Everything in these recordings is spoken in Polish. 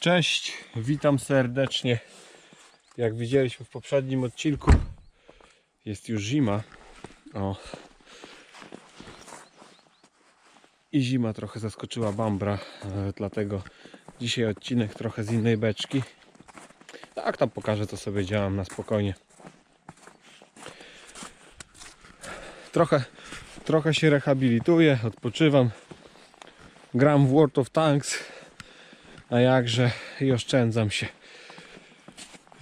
Cześć, witam serdecznie. Jak widzieliśmy w poprzednim odcinku, jest już zima. O. I zima trochę zaskoczyła Bambra, e, dlatego dzisiaj odcinek trochę z innej beczki. Tak, tam pokażę, co sobie działam na spokojnie. Trochę, trochę się rehabilituję, odpoczywam. Gram w World of Tanks, a jakże i oszczędzam się.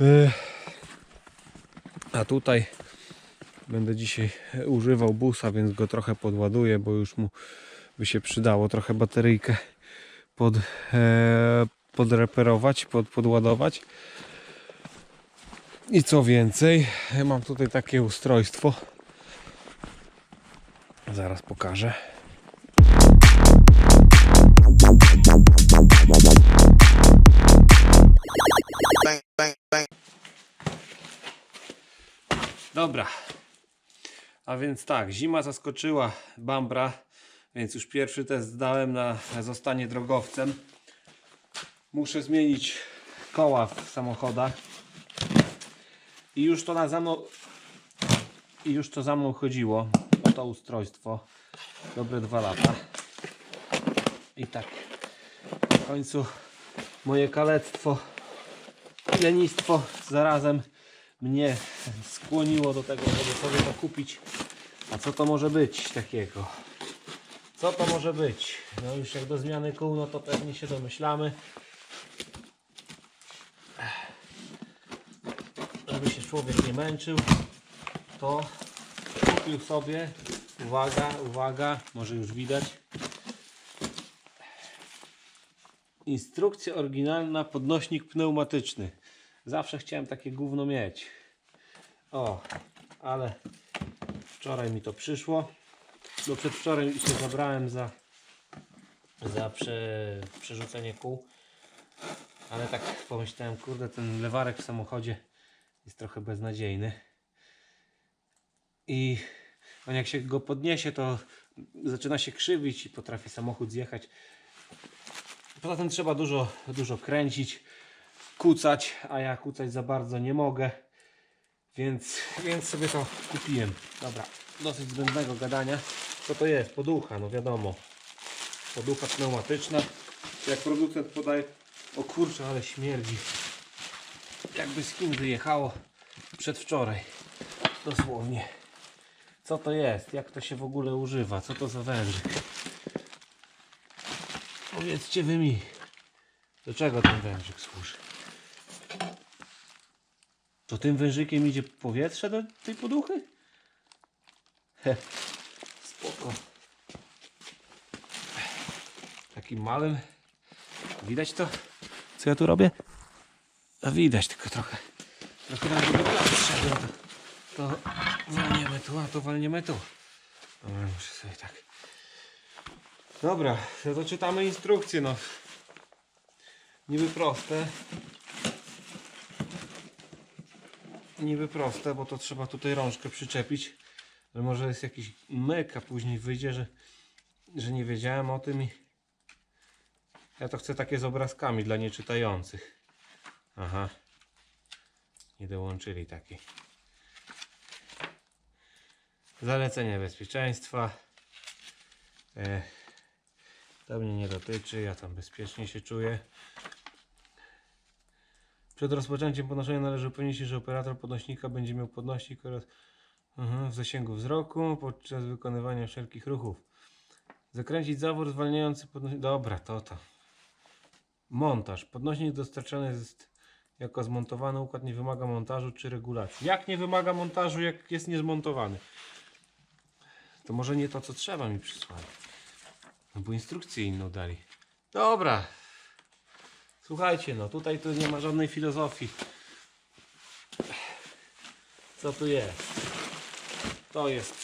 Yy. A tutaj będę dzisiaj używał busa, więc go trochę podładuję, bo już mu by się przydało trochę bateryjkę pod, e, podreperować, pod, podładować. I co więcej, mam tutaj takie ustrojstwo. Zaraz pokażę. Dobra. A więc tak, zima zaskoczyła Bambra, więc już pierwszy test zdałem na zostanie drogowcem. Muszę zmienić koła w samochodach. I już to na za mną i już to za mną chodziło. To ustrojstwo. Dobre dwa lata. I tak. W końcu moje kalectwo lenistwo zarazem mnie skłoniło do tego, żeby sobie to kupić. A co to może być takiego? Co to może być? No już jak do zmiany kół, no to pewnie się domyślamy. Żeby się człowiek nie męczył, to kupił sobie, uwaga, uwaga, może już widać, Instrukcja oryginalna, podnośnik pneumatyczny. Zawsze chciałem takie gówno mieć. O, ale wczoraj mi to przyszło. No przedwczoraj się zabrałem za, za prze, przerzucenie kół. Ale tak pomyślałem, kurde, ten lewarek w samochodzie jest trochę beznadziejny. I on jak się go podniesie, to zaczyna się krzywić i potrafi samochód zjechać. Poza tym trzeba dużo, dużo kręcić, kucać, a ja kucać za bardzo nie mogę. Więc, więc sobie to kupiłem. Dobra, dosyć zbędnego gadania. Co to jest? Poducha, no wiadomo. Poducha pneumatyczna. Jak producent podaje, o kurczę, ale śmierdzi. Jakby z Chin wyjechało przedwczoraj. Dosłownie. Co to jest? Jak to się w ogóle używa? Co to za wężyk? Powiedzcie wy mi, do czego ten wężyk służy? To tym wężykiem idzie powietrze do tej poduchy? He, spoko. Takim małym. Widać to? Co ja tu robię? A widać, tylko trochę. Trochę na drugą przyszedłem. To, to walniemy tu, a to walniemy tu. Dobra, muszę sobie tak. Dobra, no to czytamy instrukcję, no. Niby proste. Niby proste, bo to trzeba tutaj rączkę przyczepić. Ale może jest jakiś myk, a później wyjdzie, że, że nie wiedziałem o tym i... Ja to chcę takie z obrazkami dla nieczytających. Aha. Nie dołączyli takiej. Zalecenia bezpieczeństwa. E, to mnie nie dotyczy, ja tam bezpiecznie się czuję. Przed rozpoczęciem podnoszenia należy upewnić się, że operator podnośnika będzie miał podnośnik oraz mhm, w zasięgu wzroku podczas wykonywania wszelkich ruchów. Zakręcić zawór zwalniający podnośnik. Dobra, to to. Montaż. Podnośnik dostarczany jest jako zmontowany układ nie wymaga montażu czy regulacji. Jak nie wymaga montażu, jak jest niezmontowany? To może nie to, co trzeba mi przysłali. No bo instrukcję inną dali. Dobra. Słuchajcie, no tutaj to nie ma żadnej filozofii. Co tu jest? To jest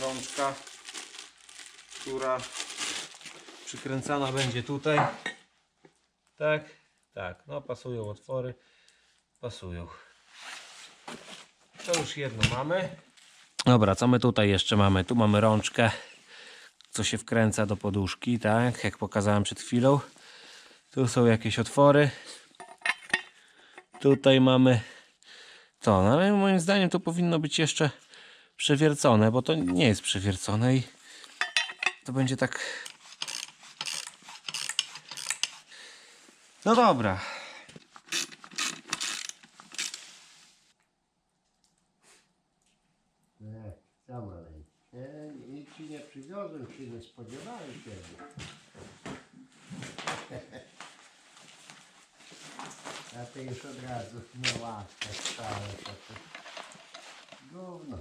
rączka, która przykręcana będzie tutaj. Tak, tak. No pasują otwory. Pasują. To już jedno mamy. Dobra, co my tutaj jeszcze mamy? Tu mamy rączkę co się wkręca do poduszki, tak? Jak pokazałem przed chwilą. Tu są jakieś otwory. Tutaj mamy to, no ale moim zdaniem to powinno być jeszcze przewiercone, bo to nie jest przewiercone i to będzie tak. No dobra. Nic ci nie przywiozłem, się nie spodziewałem ciebie. А ти ж одразу не ласка ставиш. Говно.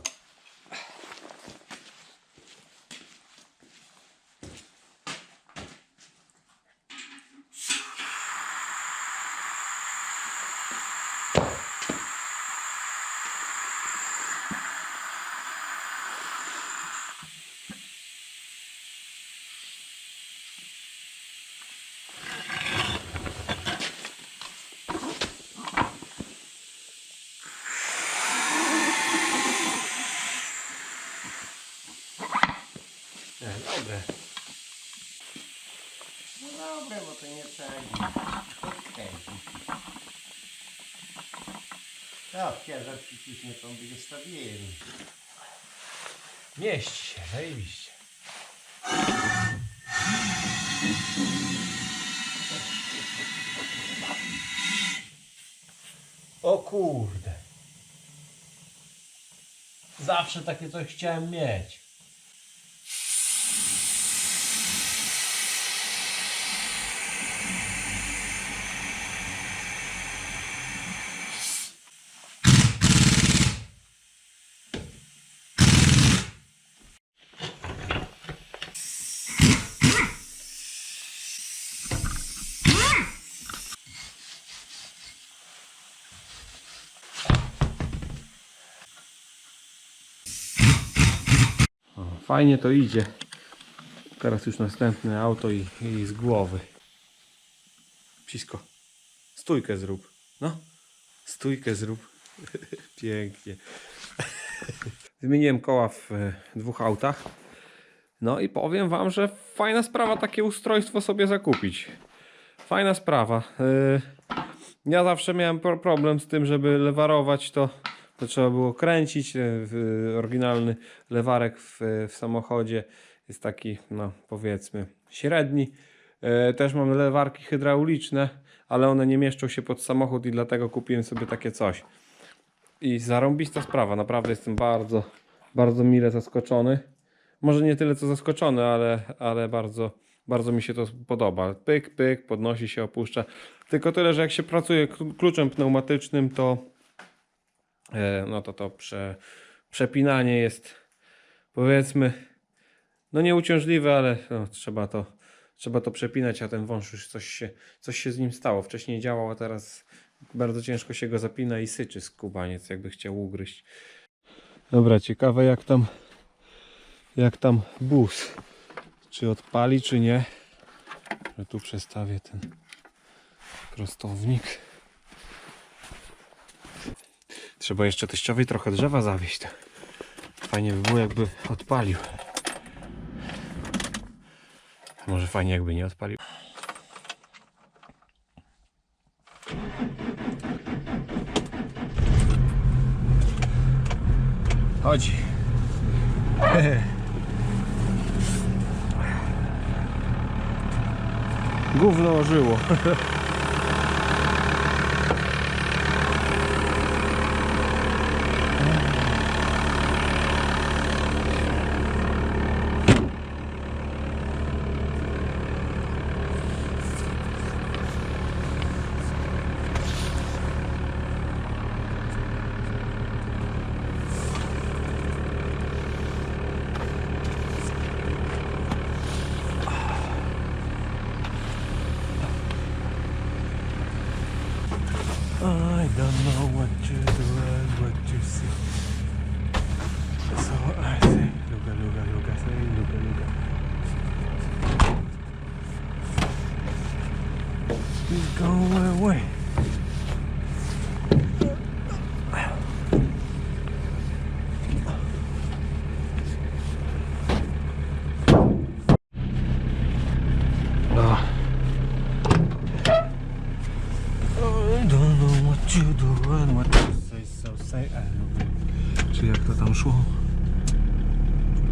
Podkręcić. No, ciężar przyciśnie, to by zostawili. Mieści się, zajebiście. O kurde. Zawsze takie coś chciałem mieć. Fajnie to idzie. Teraz już następne auto i, i z głowy. Psisko. Stójkę zrób. No. Stójkę zrób. Pięknie. Wymieniłem koła w e, dwóch autach. No i powiem wam, że fajna sprawa takie ustrojstwo sobie zakupić. Fajna sprawa. E, Ja zawsze miałem pro- problem z tym, żeby lewarować to. To trzeba było kręcić. e, Oryginalny lewarek w, w samochodzie jest taki, no powiedzmy, średni. E, Też mam lewarki hydrauliczne, ale one nie mieszczą się pod samochód i dlatego kupiłem sobie takie coś. I zarąbista sprawa, naprawdę jestem bardzo, bardzo mile zaskoczony. Może nie tyle co zaskoczony, ale, ale bardzo, bardzo mi się to podoba. Pyk, pyk, podnosi się, opuszcza. Tylko tyle, że jak się pracuje klu- kluczem pneumatycznym, to no to to prze, przepinanie jest powiedzmy no nieuciążliwe, ale no, trzeba to trzeba to przepinać, a ten wąż już coś się, coś się z nim stało. Wcześniej działał, a teraz bardzo ciężko się go zapina i syczy skubaniec, jakby chciał ugryźć. Dobra, ciekawe jak tam jak tam bus. Czy odpali, czy nie. Tu przestawię ten prostownik. Trzeba jeszcze teściowej trochę drzewa zawieść. Fajnie by było jakby odpalił. Może fajnie jakby nie odpalił. Chodzi. Gówno ożyło. you. So I say, look at, look at, look at, say, look at, look at. He's going away. I oh, don't know what you're doing. what you No. Czy jak to tam szło?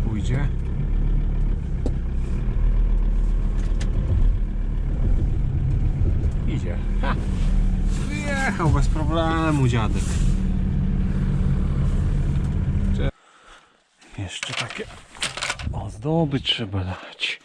Pójdzie. Idzie. Ha. Wyjechał bez problemu dziadek. Cze- Jeszcze takie ozdoby trzeba dać.